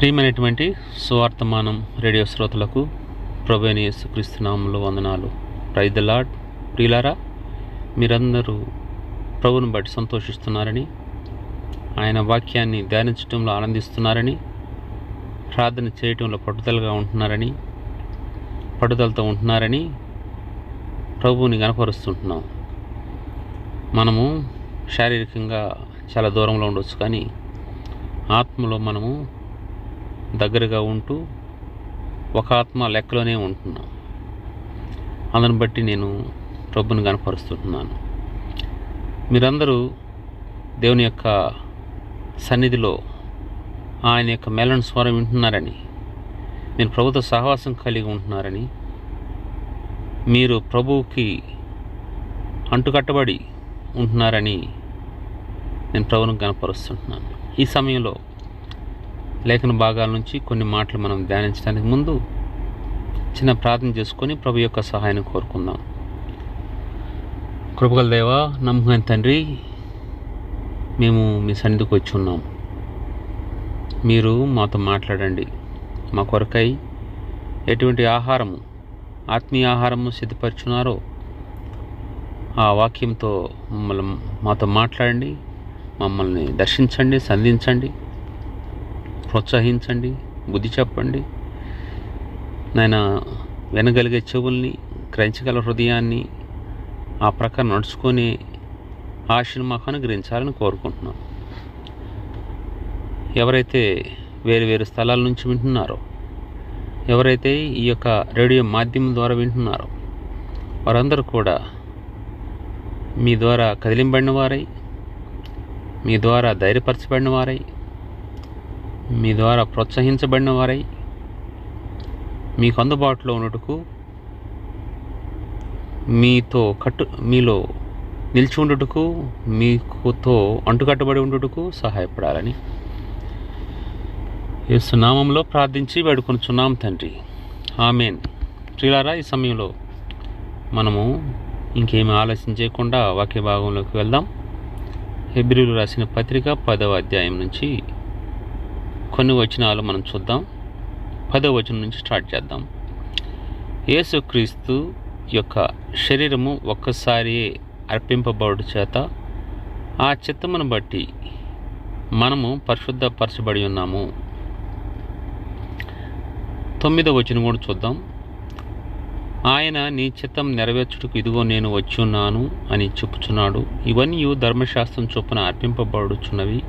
ప్రియమైనటువంటి సువార్తమానం రేడియో శ్రోతలకు ప్రభుని క్రీస్తునాములు వందనాలు. ప్రైదలాడ్ ప్రియులారా మీరందరూ ప్రభుని బట్టి సంతోషిస్తున్నారని ఆయన వాక్యాన్ని ధ్యానించడంలో ఆనందిస్తున్నారని ప్రార్థన చేయటంలో పట్టుదలగా ఉంటున్నారని పట్టుదలతో ఉంటున్నారని ప్రభువుని కనపరుస్తుంటున్నాం మనము శారీరకంగా చాలా దూరంలో ఉండొచ్చు కానీ ఆత్మలో మనము దగ్గరగా ఉంటూ ఒక ఆత్మ లెక్కలోనే ఉంటున్నాం. అందుని బట్టి నేను ప్రభుని కనపరుస్తుంటున్నాను. మీరందరూ దేవుని యొక్క సన్నిధిలో ఆయన యొక్క మేళన స్వరం వింటున్నారని మీరు ప్రభుత్వ సహవాసం కలిగి ఉంటున్నారని మీరు ప్రభువుకి అంటుకట్టబడి ఉంటున్నారని నేను ప్రభుని కనపరుస్తుంటున్నాను. ఈ సమయంలో లేఖన భాగాల నుంచి కొన్ని మాటలు మనం ధ్యానించడానికి ముందు చిన్న ప్రార్థన చేసుకొని ప్రభు యొక్క సహాయాన్ని కోరుకుందాం. కృపగల దేవా నమ్మకం తండ్రి మేము మీ సన్నిధికి వచ్చి ఉన్నాం. మీరు మాతో మాట్లాడండి. మా కొరకై ఎటువంటి ఆహారము ఆత్మీయ ఆహారము సిద్ధపరుచున్నారో ఆ వాక్యంతో మమ్మల్ని మాతో మాట్లాడండి మమ్మల్ని దర్శించండి సంధించండి. ప్రోత్సహించండి బుద్ధి చెప్పండి. నాయన వినగలిగే చెవుల్ని గ్రహించగల హృదయాన్ని ఆ ప్రకారం నడుచుకొని ఆశను మాకు అనుగ్రహించాలని కోరుకుంటున్నాం. ఎవరైతే వేరు వేరు స్థలాల నుంచి వింటున్నారో ఎవరైతే ఈ యొక్క రేడియో మాధ్యమం ద్వారా వింటున్నారో వారందరూ కూడా మీ ద్వారా కదిలింబడిన వారై మీ ద్వారా ధైర్యపరచబడిన వారై మీ ద్వారా ప్రోత్సహించబడిన వారై మీకు అందుబాటులో ఉన్నట్టుకు మీతో కట్టు మీలో నిలిచి ఉండుటకు మీకుతో అంటుకట్టబడి ఉండుటకు సహాయపడాలని యేసునామంలో ప్రార్థించి వేడుకొనుచున్నాం తండ్రి. ఆమెన్. ప్రియులారా ఈ సమయంలో మనము ఇంకేమీ ఆలస్యం చేయకుండా వాక్య భాగంలోకి వెళ్దాం. హెబ్రిలు రాసిన పత్రిక పదవ అధ్యాయం నుంచి కొన్ని వచనాలు మనం చూద్దాం. పదో వచనం నుంచి స్టార్ట్ చేద్దాం. యేసుక్రీస్తు యొక్క శరీరము ఒక్కసారి అర్పింపబడు చేత ఆ చిత్తమును బట్టి మనము పరిశుద్ధపరచబడి ఉన్నాము. తొమ్మిదో వచనం కూడా చూద్దాం. ఆయన నీ చిత్తం నెరవేర్చుటకు ఇదిగో నేను వచ్చి ఉన్నాను అని చెప్పుచున్నాడు. ఇవన్నీ ధర్మశాస్త్రం చొప్పున అర్పింపబడుచున్నవి.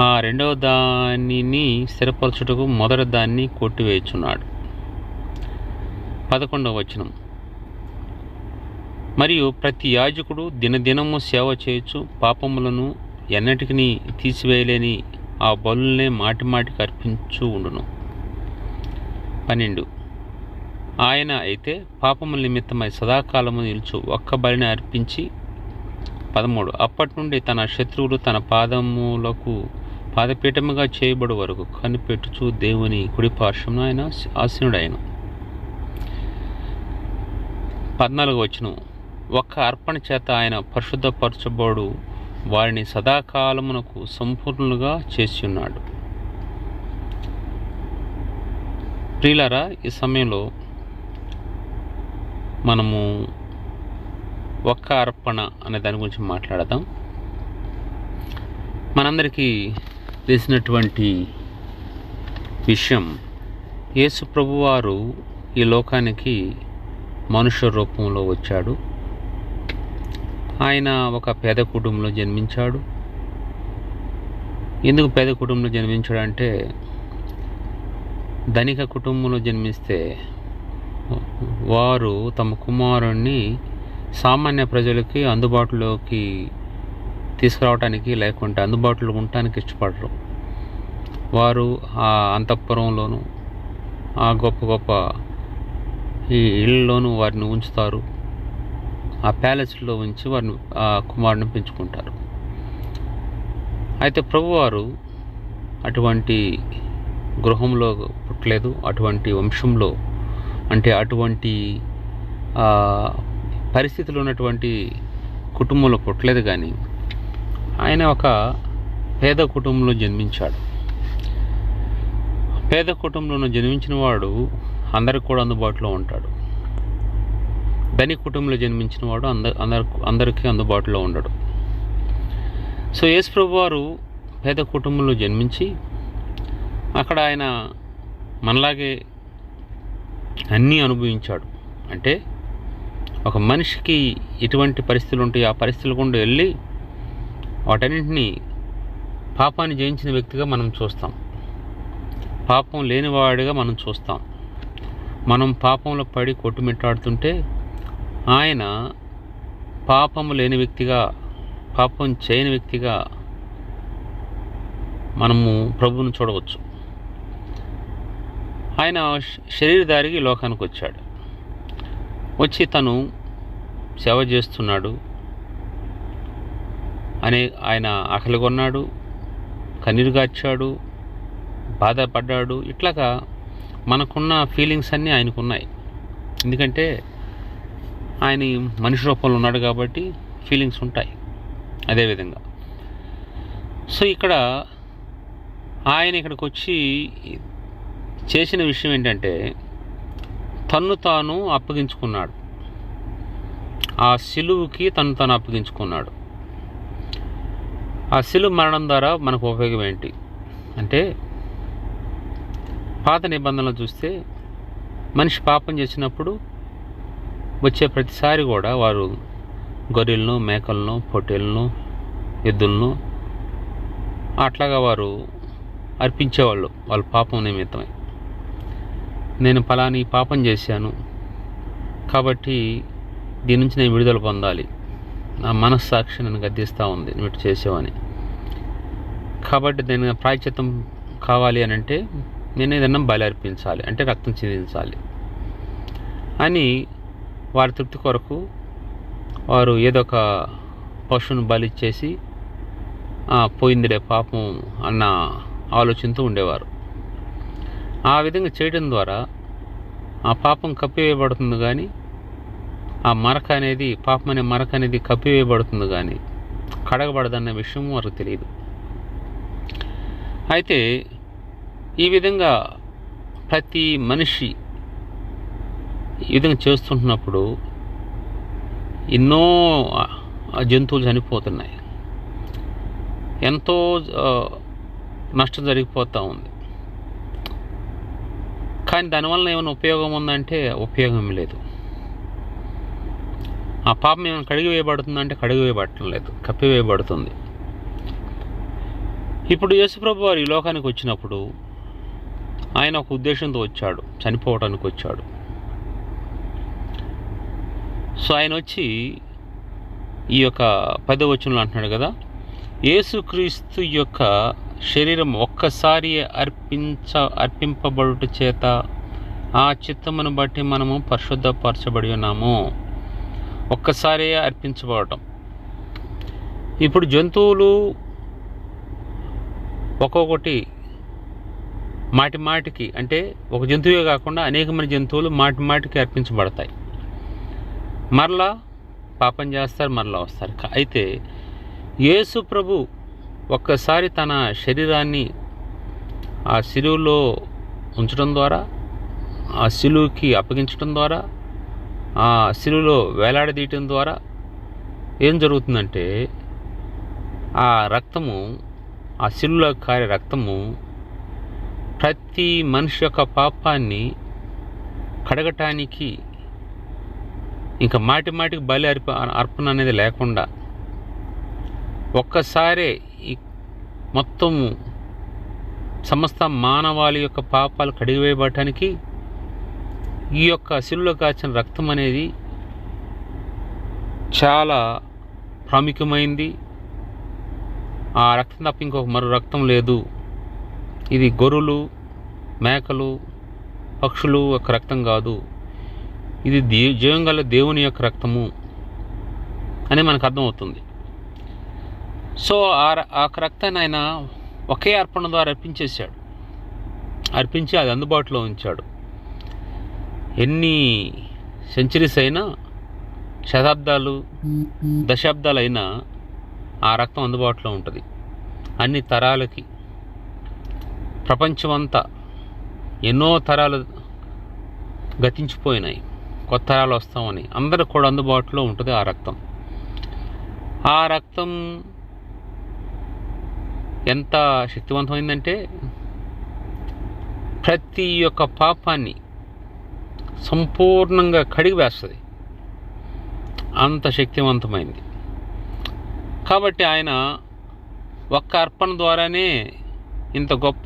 ఆ రెండవ దానిని స్థిరపరచుటకు మొదటి దాన్ని కొట్టివేయుచున్నాడు. పదకొండవ వచనం. మరియు ప్రతి యాజకుడు దినదినము సేవ చేయొచ్చు పాపములను ఎన్నటికీ తీసివేయలేని ఆ బలులనే మాటి మాటికి అర్పించు ఉండును. పన్నెండు. ఆయన అయితే పాపముల నిమిత్తమై సదాకాలము నిలుచు ఒక్క బలిని అర్పించి పదమూడు. అప్పటి నుండి తన శత్రువులు తన పాదములకు పాదపీఠముగా చేయబడు వరకు కనిపెట్టుచు దేవుని కుడి పార్శ్వమున ఆయన ఆసీనుడైన. పద్నాలుగు వచ్చిన ఒక్క అర్పణ చేత ఆయన పరిశుద్ధపరచబడు వారిని సదాకాలమునకు సంపూర్ణులుగా చేసి ఉన్నాడు ప్రియులారా ఈ సమయంలో మనము ఒక్క అర్పణ అనే దాని గురించి మాట్లాడదాం. మనందరికీ తెలిసినటువంటి విషయం. యేసు ప్రభువారు ఈ లోకానికి మనుష్య రూపంలో వచ్చాడు. ఆయన ఒక పేద కుటుంబంలో జన్మించాడు. ఎందుకు పేద కుటుంబంలో జన్మించాడంటే ధనిక కుటుంబంలో జన్మిస్తే వారు తమ కుమారుణ్ణి సామాన్య ప్రజలకి అందుబాటులోకి తీసుకురావడానికి లేకుంటే అందుబాటులో ఉండటానికి ఇష్టపడరు. వారు ఆ అంతఃపురంలోను ఆ గొప్ప గొప్ప ఈ ఇళ్ళలోనూ వారిని ఉంచుతారు. ఆ ప్యాలెస్లో ఉంచి వారిని ఆ కుమారుని పెంచుకుంటారు. అయితే ప్రభువారు అటువంటి గృహంలో పుట్టలేదు. అటువంటి వంశంలో అంటే అటువంటి పరిస్థితులు ఉన్నటువంటి కుటుంబంలో పుట్టలేదు కానీ ఆయన ఒక పేద కుటుంబంలో జన్మించాడు. పేద కుటుంబంలో జన్మించిన వాడు అందరికి కూడా అందుబాటులో ఉంటాడు. ధనిక కుటుంబంలో జన్మించిన వాడు అంద అందరి అందరికీ అందుబాటులో ఉండడు. సో యేసుప్రభు వారు పేద కుటుంబంలో జన్మించి అక్కడ ఆయన మనలాగే అన్నీ అనుభవించాడు. అంటే ఒక మనిషికి ఎటువంటి పరిస్థితులు ఉంటాయి. ఆ పరిస్థితులు గుండా వెళ్ళి వాటన్నింటినీ పాపాన్ని జయించిన వ్యక్తిగా మనం చూస్తాం. పాపం లేనివాడిగా మనం చూస్తాం. మనం పాపంలో పడి కొట్టుమిట్టాడుతుంటే ఆయన పాపము లేని వ్యక్తిగా పాపం చేయని వ్యక్తిగా మనము ప్రభువును చూడవచ్చు. ఆయన శరీరధారిగా లోకానికి వచ్చాడు వచ్చి తను సేవ చేస్తున్నాడు. అనే ఆయన ఆకలి కొన్నాడు కన్నీరు గార్చాడు బాధపడ్డాడు. ఇట్లాగా మనకున్న ఫీలింగ్స్ అన్నీ ఆయనకున్నాయి. ఎందుకంటే ఆయన మనిషి రూపంలో ఉన్నాడు కాబట్టి ఫీలింగ్స్ ఉంటాయి అదేవిధంగా సో ఇక్కడ ఆయన ఇక్కడికి వచ్చి చేసిన విషయం ఏంటంటే తన్ను తాను అప్పగించుకున్నాడు. ఆ సిలువుకి తను తాను అప్పగించుకున్నాడు. ఆ సిలువు మరణం ద్వారా మనకు ఉపయోగం ఏంటి? అంటే పాత నిబంధనలు చూస్తే మనిషి పాపం చేసినప్పుడు వచ్చే ప్రతిసారి కూడా వారు గొర్రెలను మేకలను పొట్టేలను ఎద్దులను అట్లాగా వారు అర్పించేవాళ్ళు. వాళ్ళ పాపం నిమిత్తమై. నేను ఫలాని పాపం చేశాను కాబట్టి దీని నుంచి నేను విడుదల పొందాలి. నా మనస్సాక్షి నన్ను గద్దిస్తూ ఉంది నువ్వు చేసేవని. కాబట్టి దాని ప్రాయచిత్తం కావాలి అని అంటే నేను ఏదన్నా బలి అర్పించాలి అంటే రక్తం చిందించాలి. అని వారి తృప్తి కొరకు వారు ఏదో ఒక పశువును బలిచ్చేసి ఇచ్చేసి పోయిందిలే పాపం అన్న ఆలోచనతో ఉండేవారు. ఆ విధంగా చేయడం ద్వారా ఆ పాపం కప్పివేయబడుతుంది కానీ ఆ మరక అనేది పాపం అనే మరక అనేది కప్పివేయబడుతుంది కానీ కడగబడదన్న విషయం వారికి తెలియదు. అయితే ఈ విధంగా ప్రతి మనిషి ఈ విధంగా చేస్తుంటున్నప్పుడు ఎన్నో జంతువులు చనిపోతున్నాయి. ఎంతో నష్టం జరిగిపోతూ ఉంది. కానీ దానివల్ల ఏమైనా ఉపయోగం ఉందంటే ఉపయోగం లేదు. ఆ పాపం ఏమైనా కడిగి వేయబడుతుందంటే కడిగి వేయబడటం లేదు. కప్పి వేయబడుతుంది. ఇప్పుడు యేసుప్రభు వారు ఈ లోకానికి వచ్చినప్పుడు ఆయన ఒక ఉద్దేశంతో వచ్చాడు. చనిపోవటానికి వచ్చాడు. సో ఆయన వచ్చి ఈ యొక్క పదో వచనంలో అంటున్నాడు కదా యేసుక్రీస్తు యొక్క శరీరం ఒక్కసారి అర్పించ అర్పింపబడుట చేత ఆ చిత్తమును బట్టి మనము పరిశుద్ధపరచబడి ఉన్నాము. ఒక్కసారే అర్పించబడటం. ఇప్పుడు జంతువులు ఒక్కొక్కటి మాటి మాటికి అంటే ఒక జంతువే కాకుండా అనేకమైన జంతువులు మాటి మాటికి అర్పించబడతాయి. మరలా పాపం చేస్తారు మరలా వస్తారు. అయితే యేసు ప్రభు ఒక్కసారి తన శరీరాన్ని ఆ శిలువులో ఉంచడం ద్వారా ఆ శిలువుకి అప్పగించడం ద్వారా ఆ శిలువులో వేలాడదీయటం ద్వారా ఏం జరుగుతుందంటే ఆ రక్తము ఆ శిలువులో కారే రక్తము ప్రతి మనిషి యొక్క పాపాన్ని కడగటానికి ఇంకా మాటి మాటికి బలి అర్ప అర్పణ అనేది లేకుండా ఒక్కసారే ఈ మొత్తము సమస్త మానవాళి యొక్క పాపాలు కడిగివేయబడటానికి ఈ యొక్క శిలులో కాచిన రక్తం అనేది చాలా ప్రాముఖ్యమైంది. ఆ రక్తం తప్ప ఇంకొక మరో రక్తం లేదు. ఇది గొర్రెలు మేకలు పక్షులు యొక్క రక్తం కాదు. ఇది దే జీవం గల దేవుని యొక్క రక్తము అని మనకు అర్థమవుతుంది. సో ఆ ఆ రక్తాన్ని ఆయన ఒకే అర్పణ ద్వారా అర్పించేశాడు. అర్పించి అది అందుబాటులో ఉంచాడు. ఎన్ని సెంచరీస్ అయినా శతాబ్దాలు దశాబ్దాలు అయినా ఆ రక్తం అందుబాటులో ఉంటుంది. అన్ని తరాలకి. ప్రపంచమంతా ఎన్నో తరాలు గతించిపోయినాయి. కొత్త తరాలు వస్తామని. అందరికి కూడా అందుబాటులో ఉంటుంది ఆ రక్తం. ఆ రక్తం ఎంత శక్తివంతమైందంటే ప్రతి ఒక్క పాపాన్ని సంపూర్ణంగా కడిగి వేస్తుంది. అంత శక్తివంతమైంది. కాబట్టి ఆయన ఒక్క అర్పణ ద్వారానే ఇంత గొప్ప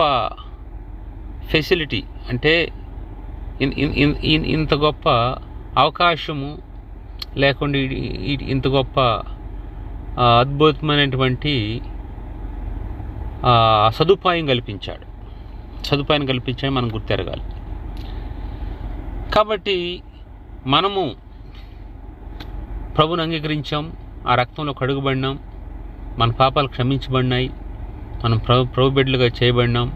ఫెసిలిటీ అంటే ఇంత గొప్ప అవకాశము లేకుండా ఇంత గొప్ప అద్భుతమైనటువంటి సదుపాయం కల్పించాడు. సదుపాయం కల్పించాడు మనం గుర్తెరగాలి. కాబట్టి మనము ప్రభుని అంగీకరించాం ఆ రక్తంలో కడుగుబడినాం మన పాపాలు క్షమించబడినాయి మనం ప్రభు ప్రభు బిడ్డలుగా చేయబడినాం.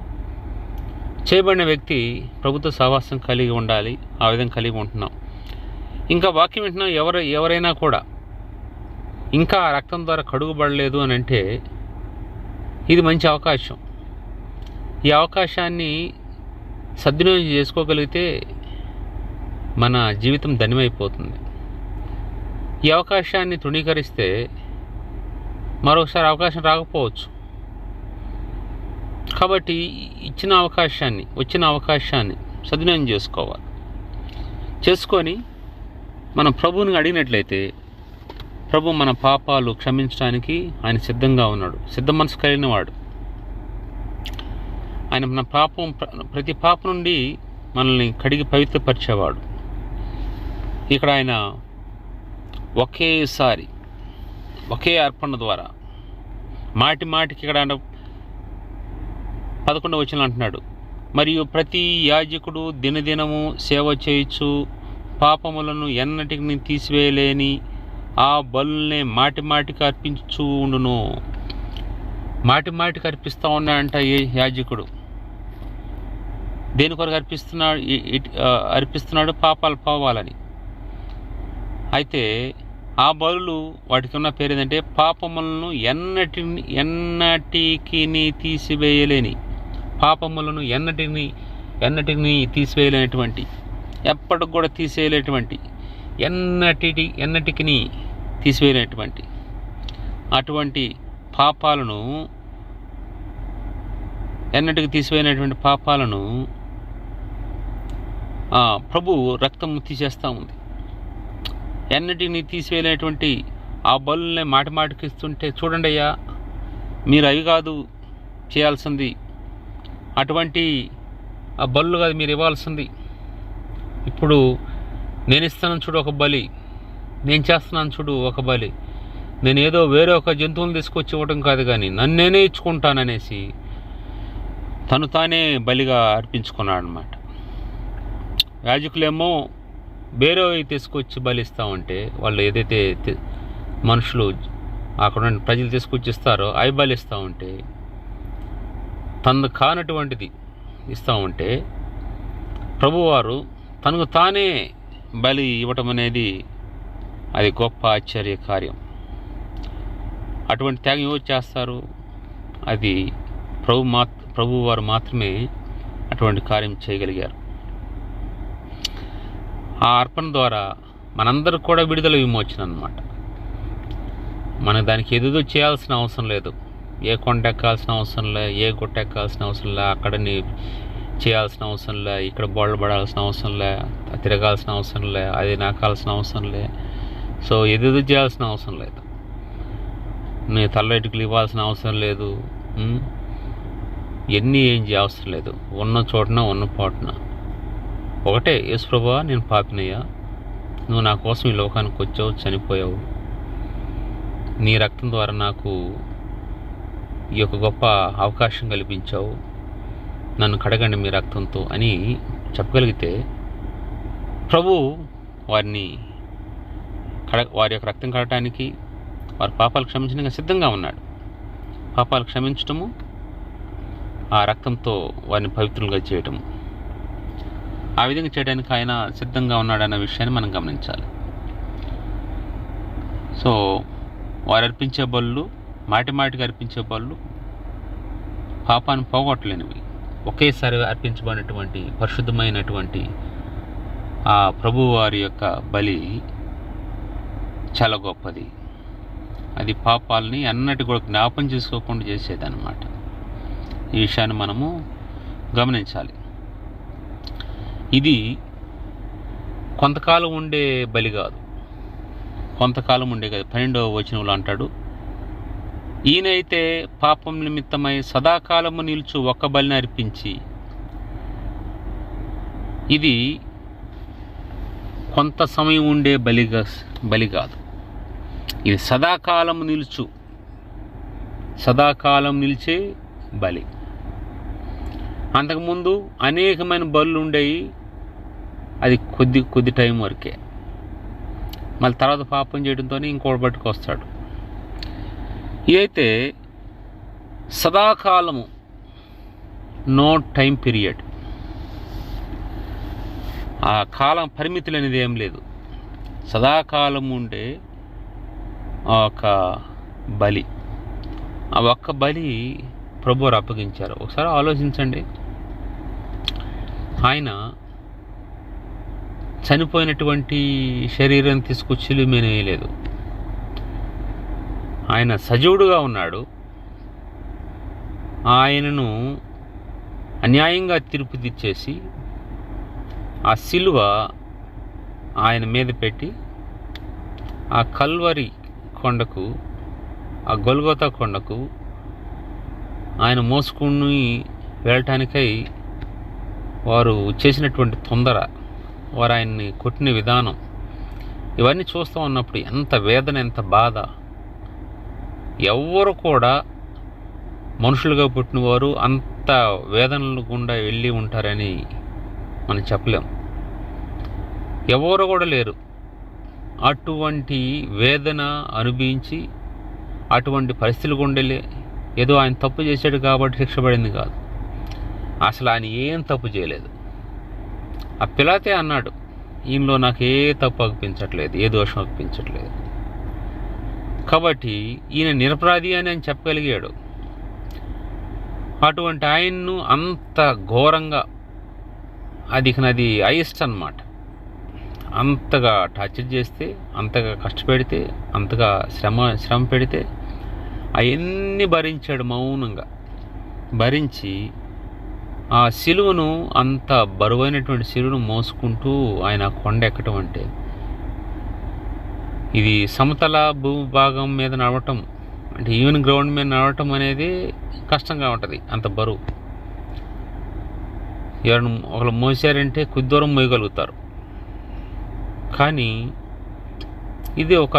చేయబడిన వ్యక్తి ప్రభుత్వ సహవాసం కలిగి ఉండాలి ఆ విధంగా కలిగి ఉంటున్నాం. ఇంకా వాక్యం వింటున్నాం ఎవరు ఎవరైనా కూడా ఇంకా ఆ రక్తం ద్వారా కడుగుబడలేదు అని అంటే ఇది మంచి అవకాశం. ఈ అవకాశాన్ని సద్వినియోగం చేసుకోగలిగితే మన జీవితం ధన్యమైపోతుంది. ఈ అవకాశాన్ని తృణీకరిస్తే మరొకసారి అవకాశం రాకపోవచ్చు. కాబట్టి ఇచ్చిన అవకాశాన్ని వచ్చిన అవకాశాన్ని సద్వినియోగం చేసుకోవాలి. చేసుకొని మనం ప్రభువుని అడిగినట్లయితే ప్రభు మన పాపాలు క్షమించడానికి ఆయన సిద్ధంగా ఉన్నాడు. సిద్ధ మనసు కలిగిన వాడు. ఆయన మన పాపం ప్ర- ప్రతి పాప నుండి మనల్ని కడిగి పవిత్రపరిచేవాడు. ఇక్కడ ఆయన ఒకేసారి ఒకే అర్పణ ద్వారా మాటి మాటికి ఇక్కడ ఆయన పదకొండు వచ్చిన అంటున్నాడు. మరియు ప్రతి యాజకుడు దినదినము సేవ చేయొచ్చు పాపములను ఎన్నటికి తీసివేయలేని ఆ బలుల్నే మాటి మాటికి అర్పించు ఉండును. మాటి మాటికి అర్పిస్తూ ఉన్నాడంట ఏ యాజకుడు. దేని కొరకు అర్పిస్తున్నాడు అర్పిస్తున్నాడు? పాపాలు పోవాలని. అయితే ఆ బలులు వాటికి ఉన్న పేరు ఏంటంటే పాపములను ఎన్నటి ఎన్నటికి తీసివేయలేని. పాపములను ఎన్నటిని ఎన్నటిని తీసివేయలేనటువంటి. ఎప్పటికి కూడా తీసేయలేటువంటి ఎన్నటి ఎన్నటికి తీసివేయలేనటువంటి. అటువంటి పాపాలను ఎన్నటికి తీసివేయనటువంటి పాపాలను ప్రభు రక్తం తీసేస్తూ ఉంది. ఎన్నటిని తీసివేయలేనటువంటి ఆ బలుల్ని మాటి మాటికిస్తుంటే చూడండి అయ్యా మీరు అవి కాదు చేయాల్సింది. అటువంటి ఆ బలు కాదు మీరు ఇవ్వాల్సింది. ఇప్పుడు నేను ఇస్తాను చూడు ఒక బలి నేను చేస్తున్నాను చూడు ఒక బలి. నేను ఏదో వేరే ఒక జంతువుని తీసుకొచ్చి ఇవ్వడం కాదు కానీ నన్ను నేనే ఇచ్చుకుంటాననేసి తను తానే బలిగా అర్పించుకున్నాడు అనమాట యాజకులేమో వేరే తీసుకొచ్చి బలిస్తూ ఉంటే వాళ్ళు ఏదైతే మనుషులు అక్కడ ప్రజలు తీసుకొచ్చి ఇస్తారో అవి బలిస్తూ ఉంటే తనకు కానటువంటిది ఇస్తూ ఉంటే ప్రభువారు తనకు తానే బలి ఇవ్వటం అనేది అది గొప్ప ఆశ్చర్య కార్యం. అటువంటి త్యాగం ఎవరు చేస్తారు? అది ప్రభు మా ప్రభువారు మాత్రమే అటువంటి కార్యం చేయగలిగారు. ఆ అర్పణ ద్వారా మనందరూ కూడా విడుదల విమోచన అనమాట మన దానికి ఎదురు చేయాల్సిన అవసరం లేదు. ఏ కొండ ఎక్కాల్సిన అవసరం లే ఏ గుట్ట ఎక్కాల్సిన అవసరం లే అక్కడ నీ చేయాల్సిన అవసరం లే ఇక్కడ బోళ్ళ పడాల్సిన అవసరం లే తిరగాల్సిన అవసరం లే అది నాకాల్సిన అవసరం లే. సో ఎదురు చేయాల్సిన అవసరం లేదు. నీ తల్లెటుకులు ఇవ్వాల్సిన అవసరం లేదు. ఎన్ని ఏం చేయవసరం లేదు. ఉన్న చోటన ఉన్న పాటున. ఒకటే యేసుప్రభా నేను పాపినయ్యా. నువ్వు నా కోసం ఈ లోకానికి వచ్చావు చనిపోయావు. నీ రక్తం ద్వారా నాకు ఈ యొక్క గొప్ప అవకాశం కల్పించావు. నన్ను కడగండి మీ రక్తంతో అని చెప్పగలిగితే ప్రభు వారిని కడ వారి యొక్క రక్తం కడటానికి వారి పాపాలు క్షమించడానికి సిద్ధంగా ఉన్నాడు. పాపాలు క్షమించటము ఆ రక్తంతో వారిని పవిత్రులుగా చేయటము. ఆ విధంగా చేయడానికి ఆయన సిద్ధంగా ఉన్నాడన్న విషయాన్ని మనం గమనించాలి. సో వారు అర్పించే బళ్ళు మాటి మాటికి అర్పించే బళ్ళు పాపాన్ని పోగొట్టలేనివి. ఒకేసారి అర్పించబడినటువంటి పరిశుద్ధమైనటువంటి ఆ ప్రభువారి యొక్క బలి చాలా గొప్పది. అది పాపాలని అన్నటి కూడా జ్ఞాపం చేసుకోకుండా చేసేదన్నమాట. ఈ విషయాన్ని మనము గమనించాలి. ఇది కొంతకాలం ఉండే బలి కాదు. కొంతకాలం ఉండే కాదు. పన్నెండవ వచనంలో అంటాడు ఈయనైతే పాపం నిమిత్తమై సదాకాలము నిలుచు ఒక్క బలిని అర్పించి ఇది కొంత సమయం ఉండే బలిగా బలి కాదు. ఇది సదాకాలం నిలుచు సదాకాలం నిలిచే బలి. అంతకుముందు అనేకమైన బలులు ఉండేవి అది కొద్ది కొద్ది టైం వరకే. మళ్ళీ తర్వాత పాపం చేయడంతో ఇంకోటి పట్టుకొస్తాడు ఇదైతే సదాకాలము నో టైం పీరియడ్ ఆ కాలం పరిమితులు అనేది ఏం లేదు. సదాకాలం ఉండే ఒక బలి. ఆ ఒక్క బలి ప్రభువారు అప్పగించారు. ఒకసారి ఆలోచించండి. ఆయన చనిపోయినటువంటి శరీరం తీసుకొచ్చి మీద వేయలేదు. ఆయన సజీవుడుగా ఉన్నాడు. ఆయనను అన్యాయంగా తీర్పు తెచ్చేసి ఆ సిలువ ఆయన మీద పెట్టి ఆ కల్వరి కొండకు ఆ గొల్గోతా కొండకు ఆయన మోసుకుని వెళ్ళటానికై వారు చేసినటువంటి తొందర వారు ఆయన్ని కొట్టిన విధానం. ఇవన్నీ చూస్తూ ఉన్నప్పుడు ఎంత వేదన ఎంత బాధ. ఎవ్వరు కూడా మనుషులుగా పుట్టినవారు అంత వేదనలు గుండా వెళ్ళి ఉంటారని మనం చెప్పలేం. ఎవరు కూడా లేరు. అటువంటి వేదన అనుభవించి అటువంటి పరిస్థితులు గుండెలే ఏదో ఆయన తప్పు చేశాడు కాబట్టి శిక్ష పడింది కాదు. అసలు ఆయన ఏం తప్పు చేయలేదు. ఆ పిలాతే అన్నాడు ఈయనలో నాకు ఏ తప్పు అనిపించట్లేదు ఏ దోషం అనిపించట్లేదు. కాబట్టి ఈయన నిరపరాధి అని ఆయన చెప్పగలిగాడు. అటువంటి ఆయన్ను అంత ఘోరంగా అది నది నాది అయిస్ట్ అనమాట అంతగా టార్చర్ చేస్తే అంతగా కష్టపెడితే అంతగా శ్రమ శ్రమ పెడితే అవన్నీ భరించాడు మౌనంగా. భరించి ఆ సిలువను అంత బరువైనటువంటి సిలువను మోసుకుంటూ ఆయన కొండ ఎక్కటం అంటే ఇది సమతల భూభాగం మీద నడవటం అంటే ఈవెన్ గ్రౌండ్ మీద నడవటం అనేది కష్టంగా ఉంటుంది అంత బరువు. ఎవరిని ఒకరు మోసారంటే కొద్ది దూరం మోయగలుగుతారు. కానీ ఇది ఒక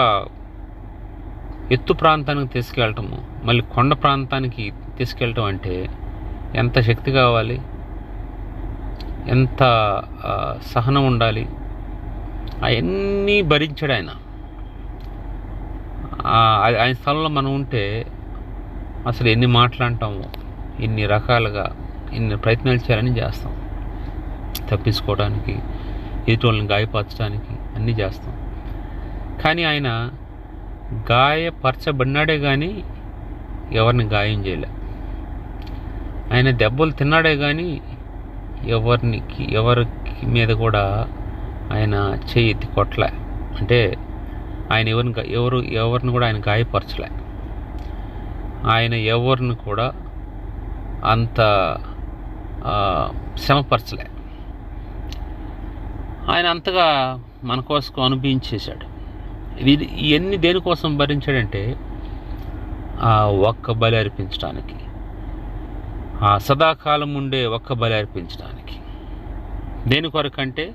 ఎత్తు ప్రాంతానికి తీసుకెళ్ళటము మళ్ళీ కొండ ప్రాంతానికి తీసుకెళ్ళటం అంటే ఎంత శక్తి కావాలి? ఎంత సహనం ఉండాలి? అవన్నీ భరించాడు ఆయన. ఆయన స్థలంలో మనం ఉంటే అసలు ఎన్ని మాట్లాడటామో ఇన్ని రకాలుగా ఎన్ని ప్రయత్నాలు చేయాలని చేస్తాం. తప్పించుకోవడానికి ఎదుటి గాయపరచడానికి అన్నీ చేస్తాం. కానీ ఆయన గాయపరచబడినాడే కానీ ఎవరిని గాయం చేయలే. ఆయన దెబ్బలు తిన్నాడే కానీ ఎవరిని ఎవరికి మీద కూడా ఆయన చేయి ఎత్తి కొట్టలే. అంటే ఆయన ఎవరిని ఎవరు ఎవరిని కూడా ఆయన గాయపరచలే. ఆయన ఎవరిని కూడా అంత శ్రమపరచలే. ఆయన అంతగా మన కోసం అనుభవించేశాడు. ఇది ఇవన్నీ దేనికోసం భరించాడంటే ఆ ఒక్క బలి అర్పించడానికి ఆ సదాకాలం ఉండే ఒక్క బలి అర్పించడానికి. దేని కొరకంటే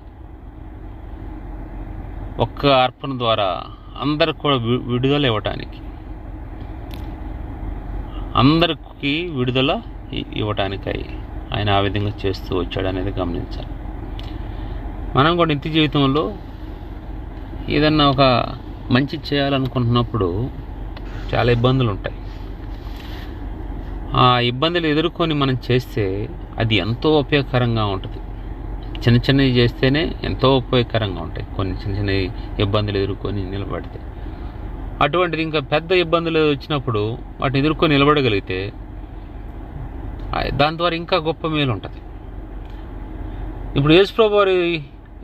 ఒక్క అర్పణ ద్వారా అందరికి కూడా వి- విడుదల ఇవ్వటానికి. అందరికీ విడుదల ఇవ్వటానికై ఆయన ఆ విధంగా చేస్తూ వచ్చాడు అనేది గమనించాలి. మనం కూడా నిత్య జీవితంలో ఏదన్నా ఒక మంచి చేయాలనుకుంటున్నప్పుడు చాలా ఇబ్బందులు ఉంటాయి ఆ ఇబ్బందులు ఎదుర్కొని మనం చేస్తే అది ఎంతో ఉపయోగకరంగా ఉంటుంది. చిన్న చిన్నవి చేస్తేనే ఎంతో ఉపయోగకరంగా ఉంటాయి. కొన్ని చిన్న చిన్న ఇబ్బందులు ఎదుర్కొని నిలబడితే. అటువంటిది ఇంకా పెద్ద ఇబ్బందులు వచ్చినప్పుడు వాటిని ఎదుర్కొని నిలబడగలిగితే దాని ద్వారా ఇంకా గొప్ప మేలు ఉంటుంది. ఇప్పుడు యేసుప్రభు వారు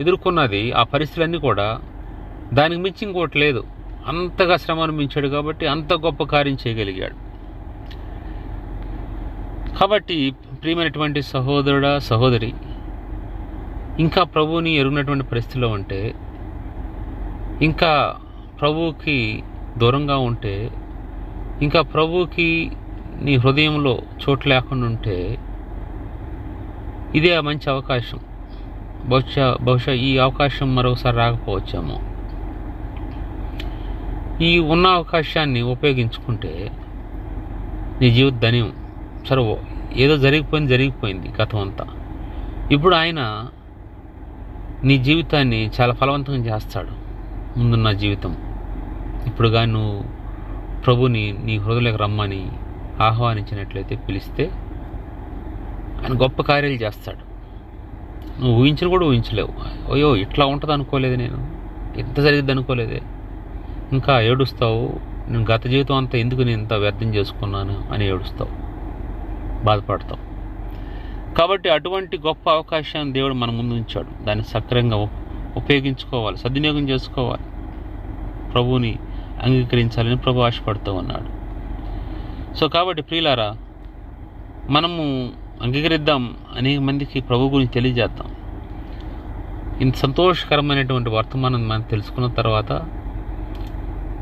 ఎదుర్కొన్నది ఆ పరిస్థితులన్నీ కూడా దానికి మించి ఇంకోటి లేదు. అంతగా శ్రమ అనిపించాడు కాబట్టి అంత గొప్ప కార్యం చేయగలిగాడు. కాబట్టి ప్రియమైనటువంటి సహోదరుడా సహోదరి ఇంకా ప్రభువుని ఎరుగినటువంటి పరిస్థితిలో ఉంటే ఇంకా ప్రభువుకి దూరంగా ఉంటే ఇంకా ప్రభువుకి నీ హృదయంలో చోటు లేకుండా ఉంటే ఇదే ఆ మంచి అవకాశం. బహుశా బహుశా ఈ అవకాశం మరొకసారి రాకపోవచ్చేమో. ఈ ఉన్న అవకాశాన్ని ఉపయోగించుకుంటే నీ జీవిత ధన్యం. సరే ఓ- ఏదో జరిగిపోయింది జరిగిపోయింది గతం అంతా. ఇప్పుడు ఆయన నీ జీవితాన్ని చాలా ఫలవంతం చేస్తాడు ముందున్న జీవితం. ఇప్పుడు కానీ నువ్వు ప్రభుని నీ హృదయలకు రమ్మని ఆహ్వానించినట్లయితే పిలిస్తే ఆయన గొప్ప కార్యాలు చేస్తాడు. నువ్వు ఊహించిన కూడా ఊహించలేవు. అయ్యో ఇట్లా ఉంటుంది అనుకోలేదు నేను. ఇంత జరిగింది అనుకోలేదే. ఇంకా ఏడుస్తావు? నేను గత జీవితం అంతా ఎందుకు నేను ఇంత వ్యర్థం చేసుకున్నాను అని ఏడుస్తావు? బాధపడతాం. కాబట్టి అటువంటి గొప్ప అవకాశాన్ని దేవుడు మన ముందు ఉంచాడు. దాన్ని సక్రంగా ఉపయోగించుకోవాలి సద్వినియోగం చేసుకోవాలి. ప్రభువుని అంగీకరించాలని ప్రభు ఆశపడుతూ ఉన్నాడు. సో కాబట్టి ప్రియులారా మనము అంగీకరిద్దాం అనేక మందికి ప్రభు గురించి తెలియజేద్దాం. ఇంత సంతోషకరమైనటువంటి వర్తమానం మనం తెలుసుకున్న తర్వాత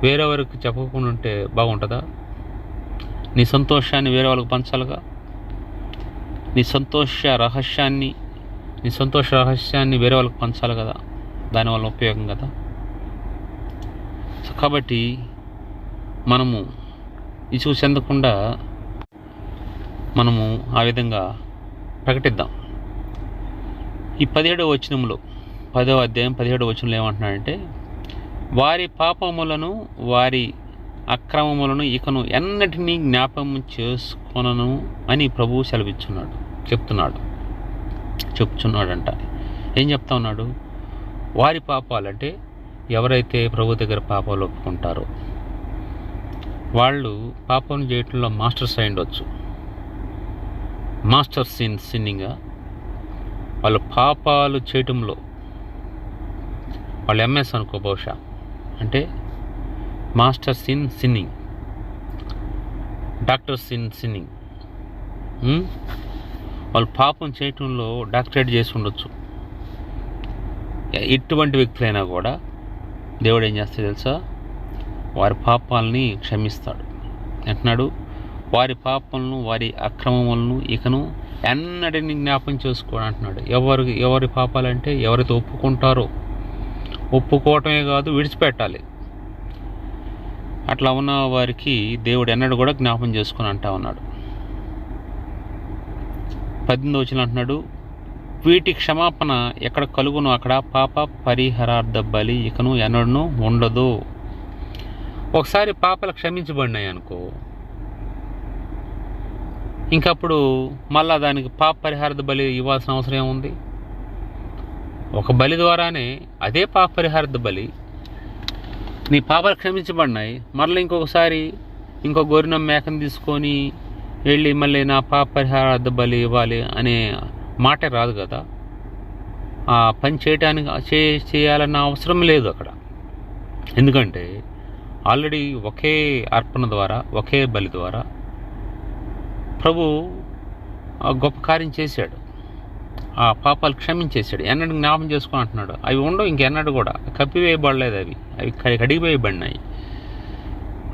వేరెవరికి చెప్పకుండా ఉంటే బాగుంటుందా? నీ సంతోషాన్ని వేరే వాళ్ళకి పంచాలిగా? నీ సంతోష రహస్యాన్ని నీ సంతోష రహస్యాన్ని వేరే వాళ్ళకి పంచాలి కదా. దానివల్ల ఉపయోగం కదా. సో కాబట్టి మనము ఇసుగు చెందకుండా మనము ఆ విధంగా ప్రకటిద్దాం. ఈ పదిహేడవ వచనంలో పదవ అధ్యాయం పదిహేడవ వచనంలో ఏమంటున్నాడంటే వారి పాపములను వారి అక్రమములను ఇకను ఎన్నటినీ జ్ఞాపకం చేసుకొనను అని ప్రభువు సెలవిచ్చున్నాడు. చెప్తున్నాడు. చెప్తున్నాడంట. ఏం చెప్తా ఉన్నాడు? వారి పాపాలంటే ఎవరైతే ప్రభు దగ్గర పాపాలు ఒప్పుకుంటారో వాళ్ళు పాపం చేయటంలో మాస్టర్స్ అయి వచ్చు మాస్టర్ సిన్ సిన్నింగా వాళ్ళు పాపాలు చేయటంలో వాళ్ళు ఎంఎస్ అనుకో బహుశా. అంటే master sin sinning. Doctor sin sinning. వాళ్ళు పాపం చేయటంలో డాక్టరేట్ చేసి ఉండొచ్చు. ఇటువంటి వ్యక్తులైనా కూడా దేవుడు ఏం చేస్తాడు తెలుసా? వారి పాపాలని క్షమిస్తాడు. అంటున్నాడు వారి పాపలను వారి అక్రమములను ఇకను ఎన్నడిని జ్ఞాపం చేసుకోడు అంటున్నాడు. ఎవరు ఎవరి పాపాలంటే ఎవరైతే ఒప్పుకుంటారో ఒప్పుకోవటమే కాదు విడిచిపెట్టాలి. అట్లా ఉన్న వారికి దేవుడు ఎన్నడూ కూడా జ్ఞాపం చేసుకుని అంటా ఉన్నాడు. పద్దెనిమిది వచ్చిన అంటున్నాడు వీటి క్షమాపణ ఎక్కడ కలుగును? అక్కడ పాప పరిహారార్థ బలి ఇకను ఎన్నడను ఉండదు. ఒకసారి పాపలు క్షమించబడినాయి అనుకో ఇంకప్పుడు మళ్ళా దానికి పాప పరిహారద బలి ఇవ్వాల్సిన అవసరం ఏముంది? ఒక బలి ద్వారానే అదే పాప పరిహారద బలి నీ పాపలు క్షమించబడినాయి. మరలా ఇంకొకసారి ఇంకో గోరిన మేకను తీసుకొని వెళ్ళి మళ్ళీ నా పాప పరిహార బలి ఇవ్వాలి అనే మాట రాదు కదా. ఆ పని చేయటానికి చే చేయాలన్న అవసరం లేదు అక్కడ. ఎందుకంటే ఆల్రెడీ ఒకే అర్పణ ద్వారా ఒకే బలి ద్వారా ప్రభు ఆ గొప్ప కార్యం చేశాడు. ఆ పాపాలు క్షమించేశాడు. ఎన్నడూ జ్ఞాపం చేసుకో అంటున్నాడు. అవి ఉండవు ఇంకెన్నడూ కూడా. కప్పివేయబడలేదు అవి. అవి కడిగివేయబడినాయి.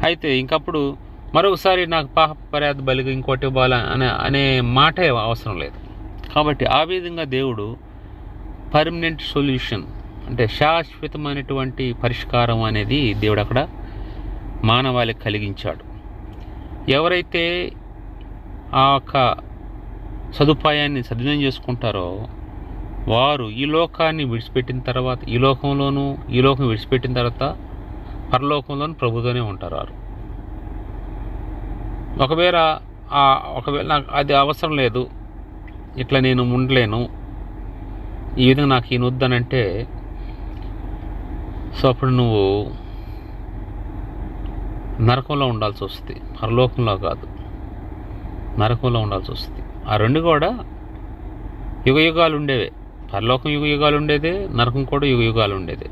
అయితే ఇంకప్పుడు మరొకసారి నాకు పాప పర్యాద బలిగా ఇంకోటి ఇవ్వాలి అనే అనే మాటే అవసరం లేదు. కాబట్టి ఆ విధంగా దేవుడు పర్మనెంట్ సొల్యూషన్ అంటే శాశ్వతమైనటువంటి పరిష్కారం అనేది దేవుడు అక్కడ మానవాళికి కలిగించాడు. ఎవరైతే ఆ యొక్క సదుపాయాన్ని సద్వినియోగం చేసుకుంటారో వారు ఈ లోకాన్ని విడిచిపెట్టిన తర్వాత ఈ లోకంలోనూ ఈ లోకం విడిచిపెట్టిన తర్వాత పరలోకంలోనూ ప్రభుతోనే ఉంటారు వారు. ఒకవేళ ఒకవేళ నాకు అది అవసరం లేదు ఇట్లా నేను ఉండలేను ఈ విధంగా నాకు ఈయన వద్దనంటే సో అప్పుడు నువ్వు నరకంలో ఉండాల్సి వస్తుంది. పరలోకంలో కాదు. నరకంలో ఉండాల్సి వస్తుంది. ఆ రెండు కూడా యుగ యుగాలు ఉండేవే. పరలోకం యుగ యుగాలు ఉండేదే నరకం కూడా యుగ యుగాలు ఉండేదే.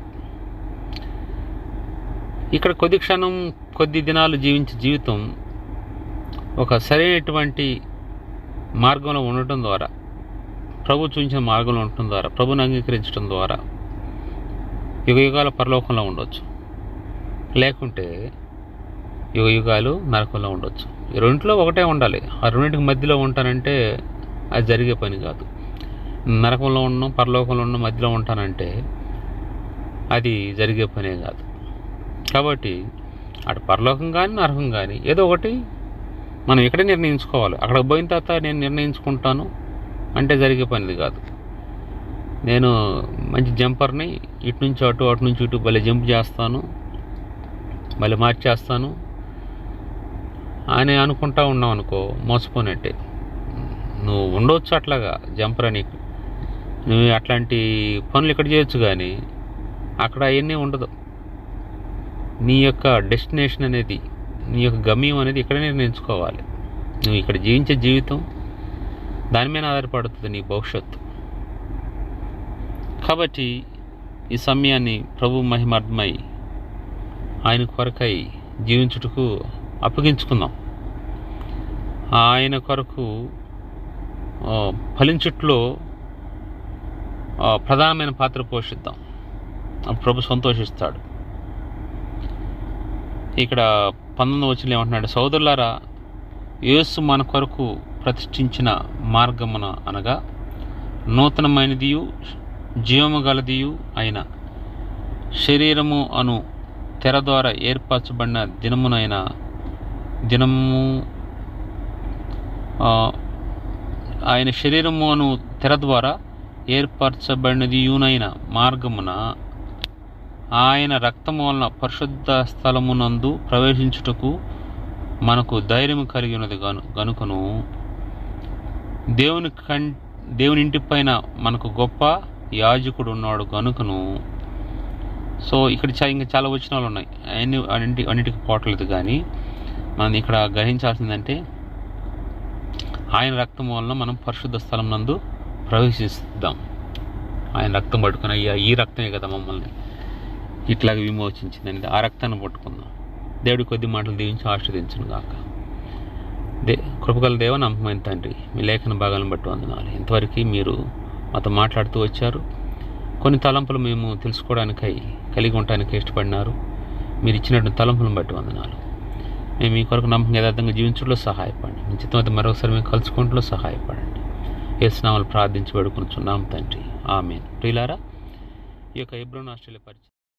ఇక్కడ కొద్ది క్షణం కొద్ది దినాలు జీవించే జీవితం ఒక సరైనటువంటి మార్గంలో ఉండటం ద్వారా ప్రభు చూపించిన మార్గంలో ఉండటం ద్వారా ప్రభుని అంగీకరించడం ద్వారా యుగ యుగాల పరలోకంలో ఉండొచ్చు. లేకుంటే యుగ యుగాలు నరకంలో ఉండొచ్చు. ఈ రెండింటిలో ఒకటే ఉండాలి. ఆ రెండింటికి మధ్యలో ఉంటానంటే అది జరిగే పని కాదు. నరకంలో ఉండడం పరలోకంలో ఉండడం మధ్యలో ఉంటానంటే అది జరిగే పనే కాదు. కాబట్టి అటు పరలోకం కానీ నరకం కానీ ఏదో ఒకటి మనం ఇక్కడే నిర్ణయించుకోవాలి. అక్కడికి పోయిన తర్వాత నేను నిర్ణయించుకుంటాను అంటే జరిగే పనిది కాదు. నేను మంచి జంపర్ని ఇటు నుంచి అటు అటు నుంచి ఇటు భలే జంప్ చేస్తాను మళ్ళీ మార్చేస్తాను అని అనుకుంటా ఉన్నావు అనుకో మోసపోయినట్టే నువ్వు ఉండవచ్చు అట్లాగా జంపర్ అని. నువ్వు అట్లాంటి పనులు ఇక్కడ చేయొచ్చు కానీ అక్కడ అవన్నీ ఉండదు. నీ యొక్క డెస్టినేషన్ అనేది నీ యొక్క గమ్యం అనేది ఇక్కడే నిర్ణయించుకోవాలి. నువ్వు ఇక్కడ జీవించే జీవితం దాని మీద ఆధారపడుతుంది నీ భవిష్యత్తు. కాబట్టి ఈ సమయాన్ని ప్రభు మహిమార్థమై ఆయన కొరకై జీవించుటకు అప్పగించుకుందాం. ఆయన కొరకు ఫలించుట్లో ప్రధానమైన పాత్ర పోషిద్దాం. ప్రభు సంతోషిస్తాడు. ఇక్కడ పంతొమ్మిది వచ్చిన ఏమంటున్నాడు? సోదరులారా యేసు మన కొరకు ప్రతిష్ఠించిన మార్గమున అనగా నూతనమైనదియు జీవము గలదియు అయిన శరీరము అను తెర ద్వారా ఏర్పరచబడిన దినమునైన దినము ఆయన శరీరము అను తెర ద్వారా ఏర్పరచబడినదియునైన మార్గమున ఆయన రక్తము వలన పరిశుద్ధ స్థలమునందు ప్రవేశించుటకు మనకు ధైర్యం కలిగి ఉన్నది గను గనుకను. దేవుని కం దేవుని ఇంటి పైన మనకు గొప్ప యాజకుడు ఉన్నాడు గనుకను. సో ఇక్కడ ఇంకా చాలా వచనాలు ఉన్నాయి. అన్ని అన్నింటి అన్నిటికి పోవట్లేదు కానీ మనం ఇక్కడ గ్రహించాల్సిందంటే ఆయన రక్తం వలన మనం పరిశుద్ధ స్థలం నందు ప్రవేశిస్తాం. ఆయన రక్తం పట్టుకుని అయ్యా ఈ రక్తమే కదా మమ్మల్ని. ఇట్లాగ విమోచించిందని ఆ రక్తాన్ని పట్టుకుందాం దేవుడి కొద్ది మాటలు దీవించి ఆశ్రదించను గాక. దే కృపగల దేవ నమ్మకమైన తండ్రి మీ లేఖన భాగాలను బట్టి వందనాలు. ఇంతవరకు మీరు మాతో మాట్లాడుతూ వచ్చారు. కొన్ని తలంపులు మేము తెలుసుకోవడానికై కలిగి ఉండటానికి ఇష్టపడినారు. మీరు ఇచ్చినటువంటి తలంపులను బట్టి వందనాలు. మేము మీ కొరకు నమ్మకం యథార్థంగా జీవించడంలో సహాయపడండి. మీ చిత్తం అయితే మరొకసారి మేము కలుసుకోవడంలో సహాయపడండి. ఏసునామాలు ప్రార్థించి వేడుకుంటున్నాం తండ్రి. ఆమె ప్రియులారా ఈ యొక్క ఎబ్రోన్ ఆస్ట్రేలియా పరిచయం